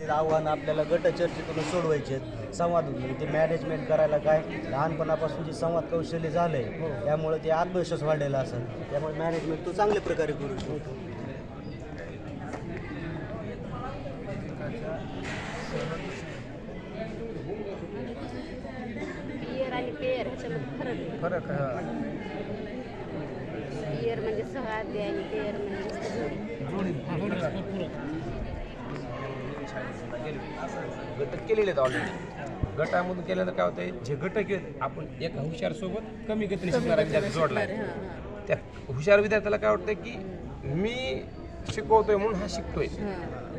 ते आव्हान आपल्याला गट चर्चेतून सोडवायचे आहेत. संवादातून ते मॅनेजमेंट करायला काय? लहानपणापासून जे संवाद कौशल्य झालंय त्यामुळे ते आत्मविश्वास वाढलेला असेल. त्यामुळे मॅनेजमेंट तो चांगल्या प्रकारे करू शकतो. फरक आहे. आहे म्हणजे सहा आणि पेयर म्हणजे गट केलेले आहेत ऑलरेडी गटामधून केल्यानं काय होतंय? जे गट केले आपण एका हुशार सोबत कमी गतीने शिकणारा विद्यार्थी जोडलाय त्या हुशार विद्यार्थ्याला काय वाटतं की मी शिकवतोय म्हणून हा शिकतोय.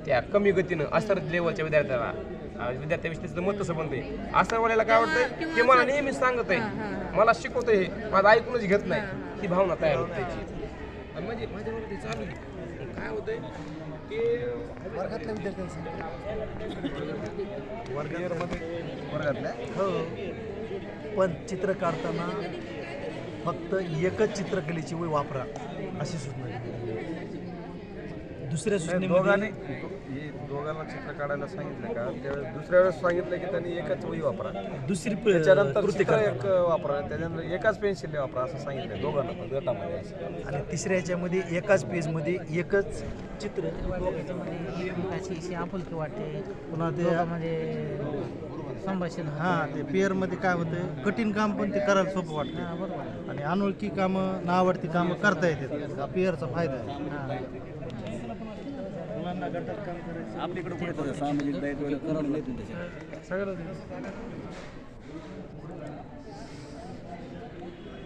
त्या कमी गतीनं असर लेवलच्या विद्यार्थ्याला विद्यार्थ्याविषयी त्याचं मत तसं बनतंय. असं वाल्याला काय वाटतंय की मला नेहमीच सांगत आहे मला शिकवतोय हे माझं ऐकूनच घेत नाही ही भावना तयार होते त्याची. आणि म्हणजे माझ्यावर ते चालू आहे. काय होतंय? वर्गातल्या विद्यार्थ्यांसाठी. वर्गातल्या? हो. पण चित्र काढताना फक्त एकच चित्रकलेची वय वापरा अशी सूचना. दुसऱ्या नाही, दोघांनी सूचनेमध्ये हे दोघांना चित्र काढायला सांगितलं का? त्यावेळेस दुसऱ्या वेळेस सांगितलं की त्यांनी एकच वही वापरा. दुसरी प- त्याच्यानंतर कृती चित्र. एक वापरा त्याच्यानंतर एकाच पेन्सिलने वापरा असं सांगितलं दोघांना पण गटामध्ये असं. आणि तिसऱ्या याच्यामध्ये एकाच पेजमध्ये एकच चित्र. एकमेकाची अशी आपुलकी वाटते. पुन्हा ते दोघांमध्ये संभाषण होतं. हां ते पेअरमध्ये काय होतं? कठीण काम पण ते करायला सोपं हा, वाटतं बरोबर. आणि अनोळखी कामं नावडती कामं करता येतात. हा पेअरचा फायदा आहे. हा. मुलांना गटात काम करायचं आपल्याकडे कुठे सामाजिक दायित्व करावं नाही त्याच्यात सगळं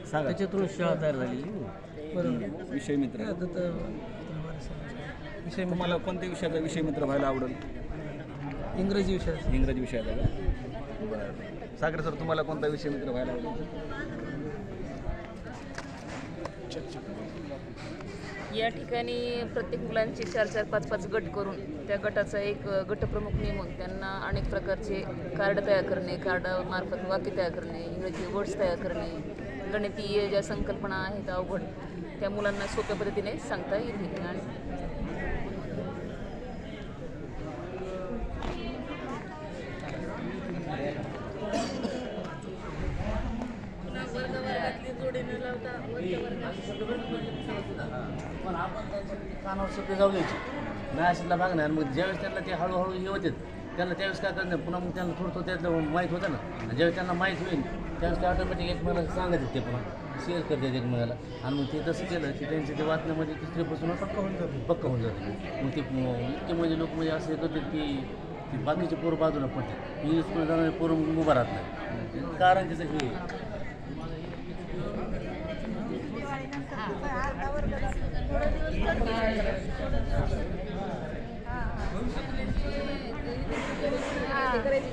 सांगा त्याच्यातून शाळा तयार झालेली बरोबर विषय मित्र. विषय तुम्हाला कोणत्या विषयाचा विषय मित्र व्हायला आवडेल? इंग्रजी विषय. इंग्रजी विषयाचा का? बरं. सागर सर तुम्हाला कोणता विषय मित्र व्हायला आवडेल? या ठिकाणी प्रत्येक मुलांचे चार चार पाच पाच गट करून त्या गटाचा एक गटप्रमुख नेमून त्यांना अनेक प्रकारचे कार्ड तयार करणे कार्डामार्फत वाक्य तयार करणे इंग्रजी वर्ड्स तयार करणे गणितीय ज्या संकल्पना आहेत अवघड त्या मुलांना सोप्या पद्धतीने सांगता येतील आणि पण आपण त्यांच्यासाठी कानावर सगळे जाऊ द्यायची नाही असेल भाग नाही आणि मग ज्यावेळेस त्यांना ते हळूहळू हे होते त्यांना त्यावेळेस काय करणार पुन्हा मग त्यांना थोडं थोडं त्यातलं माहीत होतं ना. ज्यावेळेस त्यांना माहीत होईल त्यावेळेस ते ऑटोमॅटिक एकमेकाला सांगत ते पुन्हा शेअर करतात एकमेकाला. आणि मग ते तसं केलं की त्यांच्या ते वाचण्यामध्ये तिसरीपासून पक्का होऊन जातं. पक्का होऊन जातं. मग ते इतके म्हणजे लोक म्हणजे असं हे करतात की ती बाकीचे पोरं बाजूला पडतात. इंग्लिश जाणारे पोरं उभा राहत नाही. कारण त्याचं हे करायची